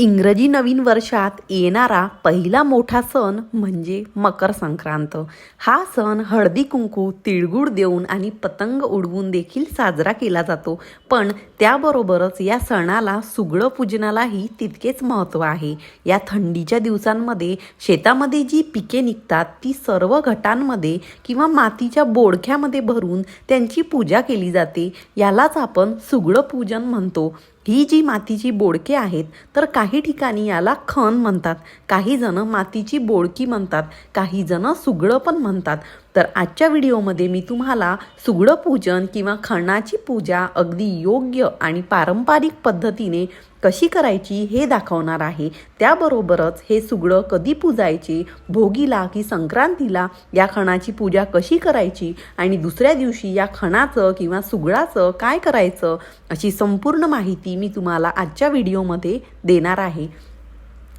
इंग्रजी नवीन वर्षात येणारा पहिला मोठा सण म्हणजे मकर संक्रांत. हा सण हळदी कुंकू तिळगुळ देऊन आणि पतंग उडवून देखील साजरा केला जातो. पण त्याबरोबरच या सणाला सुगडं पूजनालाही तितकेच महत्त्व आहे. या थंडीच्या दिवसांमध्ये शेतामध्ये जी पिके निघतात ती सर्व घटांमध्ये किंवा मातीच्या बोडख्यामध्ये भरून त्यांची पूजा केली जाते. यालाच आपण सुगडं पूजन म्हणतो. ही जी मातीची बोडके आहेत तर काही ठिकाणी याला खण म्हणतात. काही जण मातीची बोडकी म्हणतात काही जण सुगडं पण म्हणतात. तर आजच्या व्हिडिओमध्ये मी तुम्हाला सुगडं पूजन किंवा खणाची पूजा अगदी योग्य आणि पारंपरिक पद्धतीने कशी करायची हे दाखवणार आहे. त्याबरोबरच हे सुगडं कधी पूजायचे भोगीला की संक्रांतीला या खणाची पूजा कशी करायची आणि दुसऱ्या दिवशी या खणाचं किंवा सुगडाचं काय करायचं अशी संपूर्ण माहिती मी तुम्हाला आजच्या व्हिडिओमध्ये देणार आहे.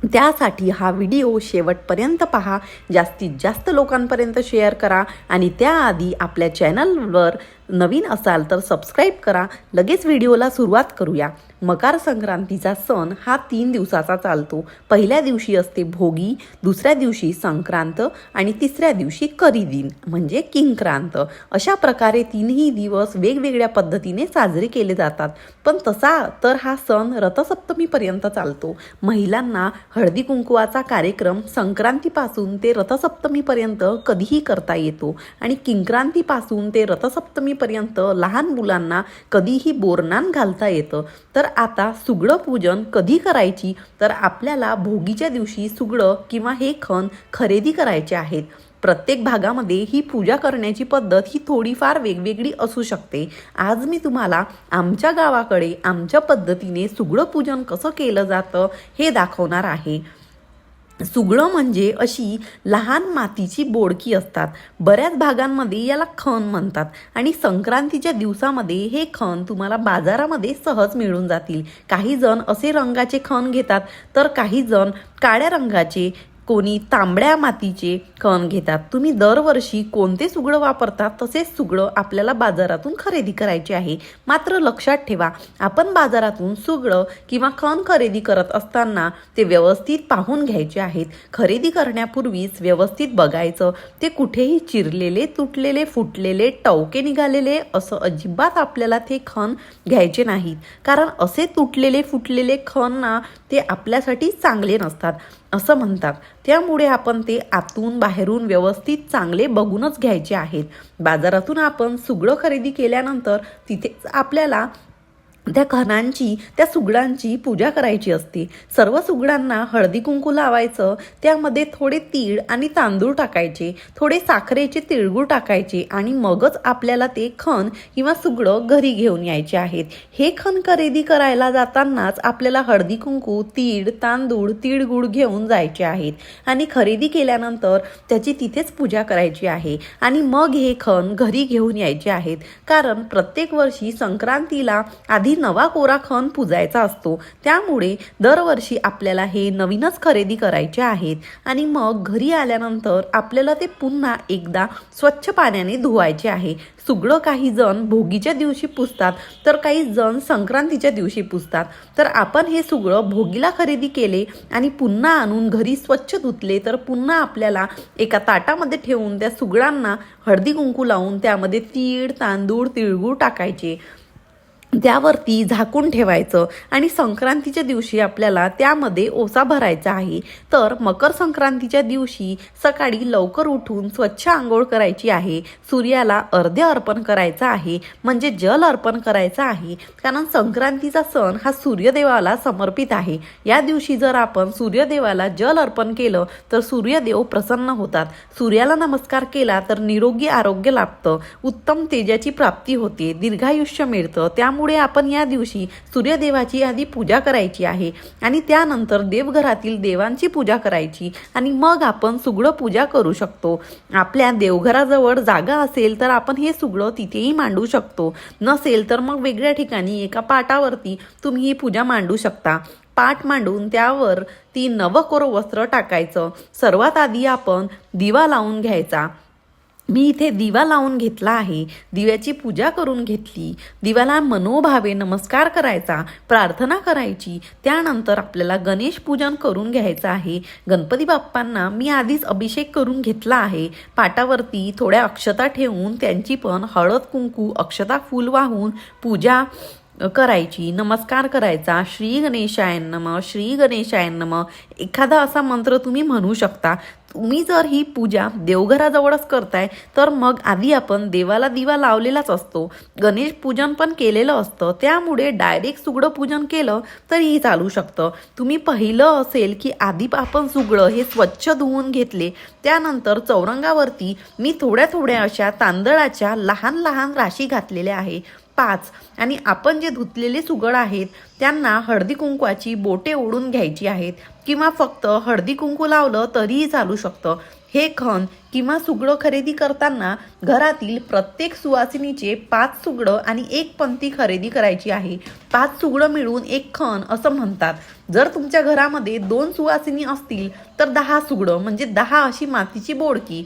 त्यासाठी हा व्हिडिओ शेवटपर्यंत पहा. जास्तीत जास्त लोकांपर्यंत शेअर करा. आणि त्याआधी आपल्या चॅनलवर नवीन असाल तर सबस्क्राईब करा. लगेच व्हिडिओला सुरुवात करूया. मकर संक्रांतीचा सण हा तीन दिवसाचा चालतो. पहिल्या दिवशी असते भोगी दुसऱ्या दिवशी संक्रांत आणि तिसऱ्या दिवशी करी दिन म्हणजे किंक्रांत. अशा प्रकारे तीनही दिवस वेगवेगळ्या पद्धतीने साजरे केले जातात. पण तसा तर हा सण रथसप्तमीपर्यंत चालतो. महिलांना हळदी कुंकुवाचा कार्यक्रम संक्रांतीपासून ते रथसप्तमीपर्यंत कधीही करता येतो आणि किंक्रांतीपासून ते रथसप्तमी रथसप्तमीपर्यंत लहान मुलांना कधीही बोरनान घालता येतं. तर आता सुगडं पूजन कधी करायची? तर आपल्याला भोगीच्या दिवशी सुगडं किंवा हे खण खरेदी करायचे आहेत. प्रत्येक भागामध्ये ही पूजा करण्याची पद्धत ही थोडीफार वेगवेगळी असू शकते. आज मी तुम्हाला आमच्या गावाकडे आमच्या पद्धतीने सुगडं पूजन कसं केलं जातं हे दाखवणार आहे. सुगडं म्हणजे अशी लहान मातीची बोडकी असतात. बऱ्याच भागांमध्ये याला खण म्हणतात आणि संक्रांतीच्या दिवसामध्ये हे खण तुम्हाला बाजारामध्ये सहज मिळून जातील. काही जण असे रंगाचे खण घेतात तर काही जण काळ्या रंगाचे कोणी तांबड्या मातीचे कण घेतात. तुम्ही दरवर्षी कोणते सुगडं वापरतात तसेच सुगडं आपल्याला बाजारातून खरेदी करायचे आहे. मात्र लक्षात ठेवा आपण बाजारातून सुगडं किंवा कण खरेदी करत असताना ते व्यवस्थित पाहून घ्यायचे आहेत. खरेदी करण्यापूर्वीच व्यवस्थित बघायचं. ते कुठेही चिरलेले तुटलेले फुटलेले टवके निघालेले असं अजिबात आपल्याला ते खण घ्यायचे नाहीत. कारण असे तुटलेले फुटलेले खण ना ते आपल्यासाठी चांगले नसतात. असं म्हणतात. त्यामुळे आपण ते आतून बाहेरून व्यवस्थित चांगले बघूनच घ्यायचे आहेत. बाजारातून आपण सुगडं खरेदी केल्यानंतर तिथेच आपल्याला त्या खणांची त्या सुगडांची पूजा करायची असते. सर्व सुगडांना हळदी कुंकू लावायचं त्यामध्ये थोडे तीळ आणि तांदूळ टाकायचे थोडे साखरेचे तिळगूळ टाकायचे आणि मगच आपल्याला ते खण किंवा सुगडं घरी घेऊन यायचे आहेत. हे खण खरेदी करायला जातानाच आपल्याला हळदी कुंकू तीळ तांदूळ तिळगूळ घेऊन जायचे आहेत. आणि खरेदी केल्यानंतर त्याची तिथेच पूजा करायची आहे. आणि मग हे खण घरी घेऊन यायचे आहेत. कारण प्रत्येक वर्षी संक्रांतीला आधी नवा कोरा खण पुजायचा असतो. त्यामुळे दरवर्षी आपल्याला हे नवीनच खरेदी करायचे आहेत. आणि मग घरी आल्यानंतर आपल्याला ते पुन्हा एकदा स्वच्छ पाण्याने धुवायचे आहे. सुगळं काही जण भोगीच्या दिवशी पुजतात तर काही जण संक्रांतीच्या दिवशी पुजतात तर आपण हे सुगळं भोगीला खरेदी केले आणि पुन्हा आणून घरी स्वच्छ धुतले तर पुन्हा आपल्याला एका ताटामध्ये ठेवून त्या सुगडांना हळदी कुंकू लावून त्यामध्ये तीळ तांदूळ तिळगूळ टाकायचे. त्यावरती झाकून ठेवायचं आणि संक्रांतीच्या दिवशी आपल्याला त्यामध्ये ओसा भरायचा आहे. तर मकर संक्रांतीच्या दिवशी सकाळी लवकर उठून स्वच्छ आंघोळ करायची आहे. सूर्याला अर्धे अर्पण करायचं आहे. म्हणजे जल अर्पण करायचं आहे. कारण संक्रांतीचा सण हा सूर्यदेवाला समर्पित आहे. या दिवशी जर आपण सूर्यदेवाला जल अर्पण केलं तर सूर्यदेव प्रसन्न होतात. सूर्याला नमस्कार केला तर निरोगी आरोग्य लाभतं. उत्तम तेजाची प्राप्ती होते. दीर्घायुष्य मिळतं. त्यामुळे त्यामुळे आपण या दिवशी सूर्यदेवाची आधी पूजा करायची आहे आणि त्यानंतर देवघरातील देवांची पूजा करायची आणि मग आपण सुगडं पूजा करू शकतो. आपल्या देवघराजवळ जागा असेल तर आपण हे सुगडं तिथेही मांडू शकतो. नसेल तर मग वेगळ्या ठिकाणी एका पाटावरती तुम्ही ही पूजा मांडू शकता. पाट मांडून त्यावर ती नवकोर वस्त्र टाकायचं. सर्वात आधी आपण दिवा लावून घ्यायचा. मी इथे दिवा लावून घेतला आहे दिव्याची पूजा करून घेतली दिव्याला मनोभावे नमस्कार करायचा प्रार्थना करायची त्यानंतर आपल्याला गणेश पूजन करून घ्यायचं आहे. गणपती बाप्पांना मी आधीच अभिषेक करून घेतला आहे. पाटावरती थोड्या अक्षता ठेवून त्यांची पण हळद कुंकू अक्षता फूल वाहून पूजा करायची. नमस्कार करायचा. श्री गणेशाय नम श्री गणेशाय नम. एखादा असा मंत्र तुम्ही म्हणू शकता. तुम्ही जर ही पूजा देवघराजवळच करताय तर मग आधी आपण देवाला दिवा लावलेलाच असतो. गणेश पूजन पण केलेलं असतं. त्यामुळे डायरेक्ट सुगडं पूजन केलं तरीही चालू शकतं. तुम्ही पहिलं असेल की आधी आपण सुगडं हे स्वच्छ धुवून घेतले. त्यानंतर चौरंगावरती मी थोड्या थोड्या अशा तांदळाच्या लहान लहान राशी घातलेल्या आहे. पाच. आणि आपण जे धुतलेले सुगड आहेत त्यांना हळदी कुंकवाची बोटे ओढून घ्यायची आहेत. किंवा फक्त हळदी कुंकू लावलं तरीही चालू शकतं. हे खण किंवा सुगडं खरेदी करताना घरातील प्रत्येक सुवासिनीचे पाच सुगडं आणि एक पंथी खरेदी करायची आहे. पाच सुगडं मिळून एक खण असं म्हणतात. जर तुमच्या घरामध्ये दोन सुवासिनी असतील तर दहा सुगडं म्हणजे दहा अशी मातीची बोडकी.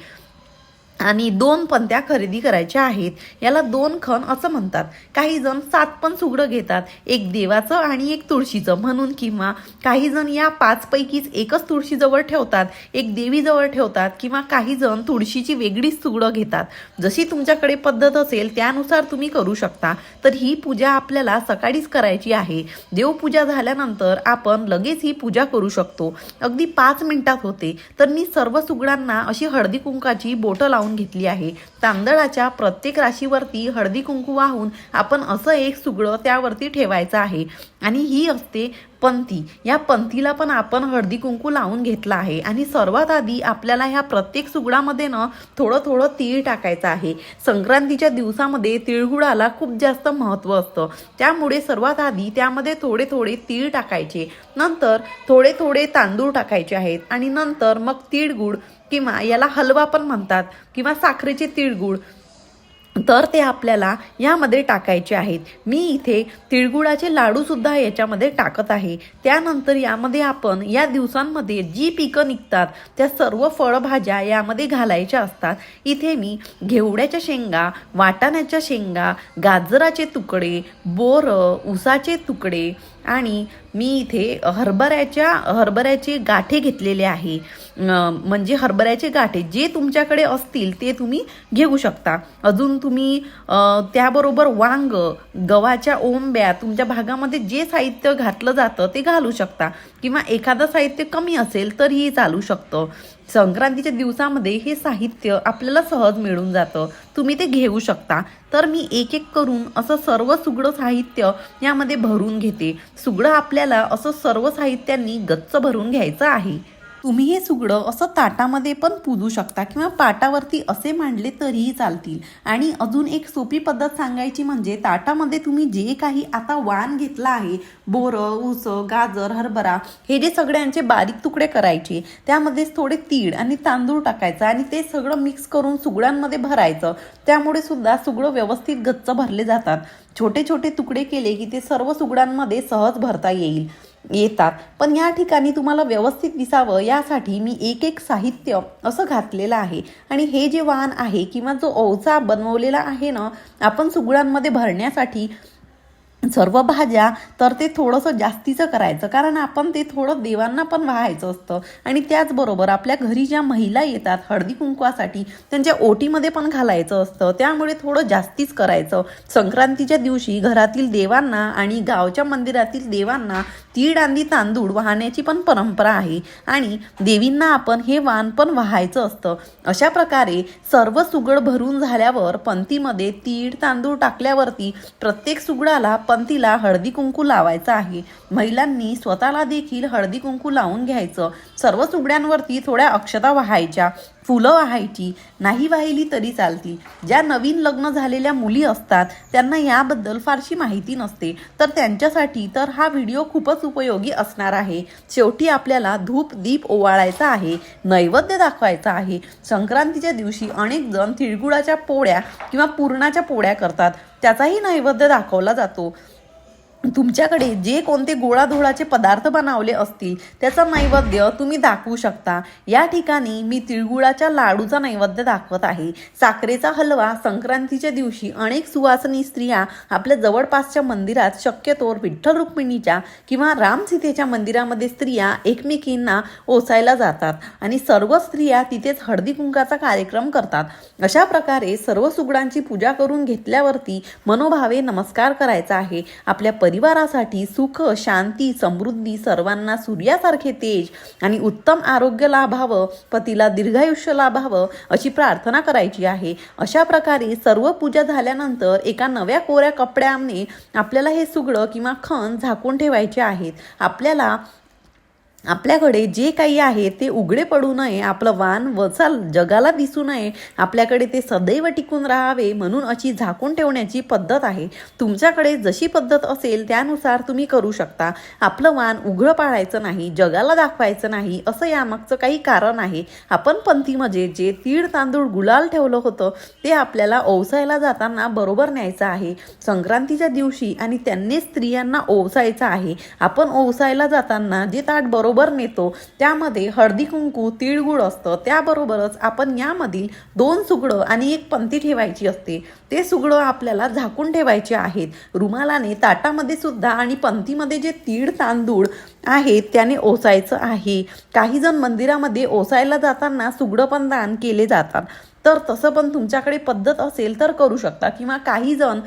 आणि दोन पंत्या खरेदी करायच्या आहेत. याला दोन खण असं म्हणतात. काही जण सात पण सुगडं घेतात. एक देवाचं आणि एक तुळशीचं. म्हणून किंवा काही जण या पाचपैकीच एकच तुळशीजवळ ठेवतात एक देवीजवळ ठेवतात किंवा काही जण तुळशीची वेगळीच सुगडं घेतात. जशी तुमच्याकडे पद्धत असेल त्यानुसार तुम्ही करू शकता. तर ही पूजा आपल्याला सकाळीच करायची आहे. देवपूजा झाल्यानंतर आपण लगेच ही पूजा करू शकतो. अगदी पाच मिनिटात होते. तर मी सर्व सुगडांना अशी हळदी कुंकाची बोटं लावून घेतली आहे. तांदळाच्या प्रत्येक राशीवरती हळदी कुंकू वाहून आपण असं एक सुगडं त्यावरती ठेवायचं आहे. आणि ही असते पंथी या पंथीला पण आपण हळदी कुंकू लावून घेतला आहे. आणि सर्वात आधी आपल्याला ह्या प्रत्येक सुगडामध्ये ना थोडं थोडं तीळ टाकायचं आहे. संक्रांतीच्या दिवसामध्ये तिळगुळाला खूप जास्त महत्त्व असतं. त्यामुळे सर्वात आधी त्यामध्ये थोडे थोडे तीळ टाकायचे. नंतर थोडे थोडे तांदूळ टाकायचे आहेत. आणि नंतर मग तिळगुळ किंवा याला हलवा पण म्हणतात किंवा साखरेचे तिळगुळ. तर ते आपल्याला यामध्ये टाकायचे आहेत. मी इथे तिळगुळाचे लाडूसुद्धा याच्यामध्ये टाकत आहे. त्यानंतर यामध्ये आपण या दिवसांमध्ये जी पिकं निघतात त्या सर्व फळभाज्या यामध्ये घालायच्या असतात. इथे मी घेवड्याच्या शेंगा वाटाण्याच्या शेंगा गाजराचे तुकडे बोरं उसाचे तुकडे आणि मी इथे हरभऱ्याच्या हरभऱ्याचे गाठे घेतलेले आहे. म्हणजे हरभऱ्याचे गाठे जे तुमच्याकडे असतील ते तुम्ही घेऊ शकता. अजून तुम्ही त्याबरोबर वांग गव्हाच्या ओंब्या तुमच्या भागामध्ये जे साहित्य घातलं जातं ते घालू शकता. किंवा एखादं साहित्य कमी असेल तरीही चालू शकतं. संक्रांतीच्या दिवसामध्ये हे साहित्य आपल्याला सहज मिळून जातं. तुम्ही ते घेऊ शकता. तर मी एक एक करून असं सर्व सुगडं साहित्य यामध्ये भरून घेते. सुगडं आपल्याला असं सर्व साहित्यांनी गच्च भरून घ्यायचं आहे. तुम्ही हे सुगडं असं ताटामध्ये पण पूजू शकता किंवा पाटावरती असे मांडले तरीही चालतील. आणि अजून एक सोपी पद्धत सांगायची म्हणजे ताटामध्ये तुम्ही जे काही आता वाण घेतला आहे बोरं ऊस गाजर हरभरा हे जे सगळ्यांचे बारीक तुकडे करायचे त्यामध्येच थोडे तीळ आणि तांदूळ टाकायचं आणि ते सगळं मिक्स करून सुगड्यांमध्ये भरायचं. त्यामुळे सुद्धा सुगडं व्यवस्थित गच्च भरले जातात. छोटे छोटे तुकडे केले की ते सर्व सुगड्यांमध्ये सहज भरता येईल. येतात. पण या ठिकाणी तुम्हाला व्यवस्थित दिसावं यासाठी मी एक एक साहित्य असं घातलेलं आहे. आणि हे जे वाहन आहे किंवा जो ओझा बनवलेला आहे ना आपण सुगडांमध्ये भरण्यासाठी सर्व भाज्या तर ते थोडंसं जास्तीचं करायचं. कारण आपण ते थोडं देवांना पण वाहायचं असतं. आणि त्याचबरोबर आपल्या घरी ज्या महिला येतात हळदी कुंकवासाठी त्यांच्या ओटीमध्ये पण घालायचं असतं. त्यामुळे थोडं जास्तीच करायचं. संक्रांतीच्या दिवशी घरातील देवांना आणि गावच्या मंदिरातील देवांना तीळ आणि तांदूळ वाहण्याची पण परंपरा आहे. आणि देवींना आपण हे वाण पण वाहायचं असतं. अशा प्रकारे सर्व सुगड भरून झाल्यावर पंथीमध्ये तीळ तांदूळ टाकल्यावरती प्रत्येक सुगडाला पंथीला हळदी कुंकू लावायचं आहे. महिलांनी स्वतःला देखील हळदी कुंकू लावून घ्यायचं. सर्व सुगड्यांवरती थोड्या अक्षता वाहायच्या. फुलं वाहायची नाही वाहिली तरी चालतील. ज्या नवीन लग्न झालेल्या मुली असतात त्यांना याबद्दल फारशी माहिती नसते. तर त्यांच्यासाठी तर हा व्हिडिओ खूपच उपयोगी असणार आहे. शेवटी आपल्याला धूप दीप ओवाळायचा आहे नैवेद्य दाखवायचा आहे. संक्रांतीच्या दिवशी अनेक जण तिळगुळाच्या पोळ्या किंवा पुरणाच्या पोळ्या करतात. त्याचाही नैवेद्य दाखवला जातो. तुमच्याकडे जे कोणते गोळाधोळाचे पदार्थ बनवले असतील त्याचा नैवेद्य तुम्ही दाखवू शकता. या ठिकाणी मी तिळगुळाच्या लाडूचा नैवेद्य दाखवत आहे. साखरेचा हलवा संक्रांतीच्या दिवशी अनेक सुवासनी स्त्रिया आपल्या जवळपासच्या मंदिरात शक्यतोवर विठ्ठल रुक्मिणीच्या किंवा राम सीतेच्या मंदिरामध्ये स्त्रिया एकमेकींना ओसायला जातात आणि सर्व स्त्रिया तिथेच हळदी कुंकाचा कार्यक्रम करतात. अशा प्रकारे सर्व सुगडांची पूजा करून घेतल्यावरती मनोभावे नमस्कार करायचा आहे. आपल्या परि परिवारासाठी सुख शांती समृद्धी सर्वांना सूर्यासारखे तेज आणि उत्तम आरोग्य लाभावं पतीला दीर्घायुष्य लाभावं अशी प्रार्थना करायची आहे. अशा प्रकारे सर्व पूजा झाल्यानंतर एका नव्या कोऱ्या कपड्याने आपल्याला हे सुगडं किंवा खण झाकून ठेवायचे आहेत. आपल्याला आपल्याकडे जे काही आहे ते उघडे पडू नये आपलं वान वचाल जगाला दिसू नये आपल्याकडे ते सदैव टिकून राहावे म्हणून अशी झाकून ठेवण्याची पद्धत आहे. तुमच्याकडे जशी पद्धत असेल त्यानुसार तुम्ही करू शकता. आपलं वान उघडं पाळायचं नाही जगाला दाखवायचं नाही असं यामागचं काही कारण आहे. आपण पंथीमध्ये म्हणजे जे तीळ तांदूळ गुलाल ठेवलं होतं ते आपल्याला ओवसायला जाताना बरोबर न्यायचं आहे. संक्रांतीच्या दिवशी आणि त्यांनी स्त्रियांना ओवसायचं आहे. आपण ओवसायला जाताना जे ताट बरोबर नेतो. त्यामध्ये हळदी कुंकू तिळगुळ असतं. त्याबरोबरच आपण यामधील दोन सुगडं आणि एक पंथी ठेवायची असते. ते सुगडं आपल्याला झाकून ठेवायचे आहेत. रुमालाने ताटामध्ये सुद्धा आणि पंथीमध्ये जे तीळ तांदूळ आहेत त्याने ओसायचं आहे. काही जण मंदिरामध्ये ओसायला जाताना सुगडं पण दान केले जातात. तर तसं पण तुमच्याकडे पद्धत असेल तर करू शकता किंवा काही जण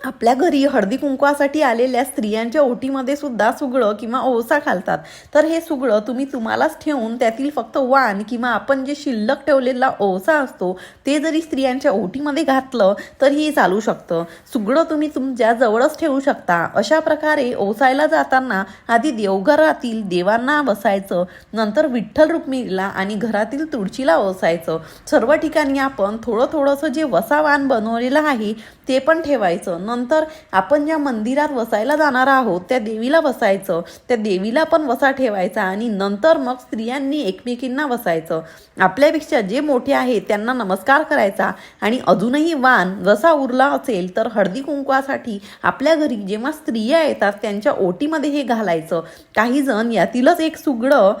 आपल्या घरी हळदी कुंकवासाठी आलेल्या स्त्रियांच्या ओटीमध्ये सुद्धा सुगडं किंवा ओसा घालतात. तर हे सुगडं तुम्ही तुम्हालाच ठेवून त्यातील फक्त वाण किंवा आपण जे शिल्लक ठेवलेला ओसा असतो ते जरी स्त्रियांच्या ओटीमध्ये घातलं तरीही चालू शकतं. सुगडं तुम्ही तुमच्या जवळच ठेवू शकता. अशा प्रकारे ओसायला जाताना आधी देवघरातील देवांना बसायचं नंतर विठ्ठल रुक्मिणीला आणि घरातील तुळशीला ओसायचं. सर्व ठिकाणी आपण थोडं थोडंसं जे वसावान बनवलेलं आहे ते पण ठेवायचं. नंतर आपण ज्या मंदिरात वसायला जाणार आहोत त्या देवीला वसायचं. त्या देवीला पण वसा ठेवायचा आणि नंतर मग स्त्रियांनी एकमेकींना वसायचं. आपल्यापेक्षा जे मोठे आहेत त्यांना नमस्कार करायचा आणि अजूनही वान जसा उरला असेल तर हळदी कुंकवासाठी आपल्या घरी जेव्हा स्त्रिया येतात त्यांच्या ओटीमध्ये हे घालायचं. काही जण यातीलच एक सुगडं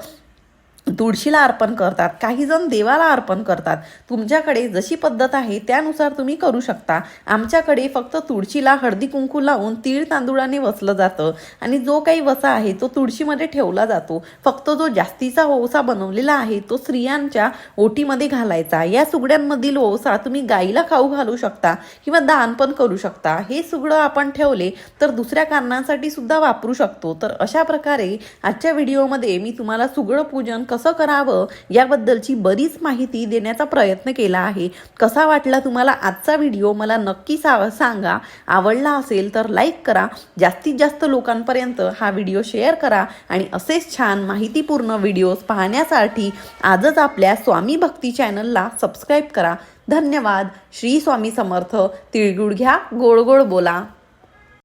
तुळशीला अर्पण करतात काही जण देवाला अर्पण करतात. तुमच्याकडे जशी पद्धत आहे त्यानुसार तुम्ही करू शकता. आमच्याकडे फक्त तुळशीला हळदी कुंकू लावून तीळ तांदूळाने वसलं जातं आणि जो काही वसा आहे तो तुळशीमध्ये ठेवला जातो. फक्त जो जास्तीचा ओवसा बनवलेला आहे तो स्त्रियांच्या ओटीमध्ये घालायचा. या सुगड्यांमधील ओवसा तुम्ही गाईला खाऊ घालू शकता किंवा दान पण करू शकता. हे सुगडं आपण ठेवले तर दुसऱ्या कारणांसाठी सुद्धा वापरू शकतो. तर अशा प्रकारे आजच्या व्हिडिओमध्ये मी तुम्हाला सुगडं पूजन कसं करावं याबद्दलची बरीच माहिती देण्याचा प्रयत्न केला आहे. कसा वाटला तुम्हाला आजचा व्हिडिओ? मला नक्की सा सांगा. आवडला असेल तर लाईक करा. जास्तीत जास्त लोकांपर्यंत हा व्हिडिओ शेअर करा आणि असेच छान माहितीपूर्ण व्हिडिओज पाहण्यासाठी आजच आपल्या स्वामी भक्ती चॅनलला सबस्क्राईब करा. धन्यवाद. श्री स्वामी समर्थ. तिळगुळ घ्या. गोड गोड बोला.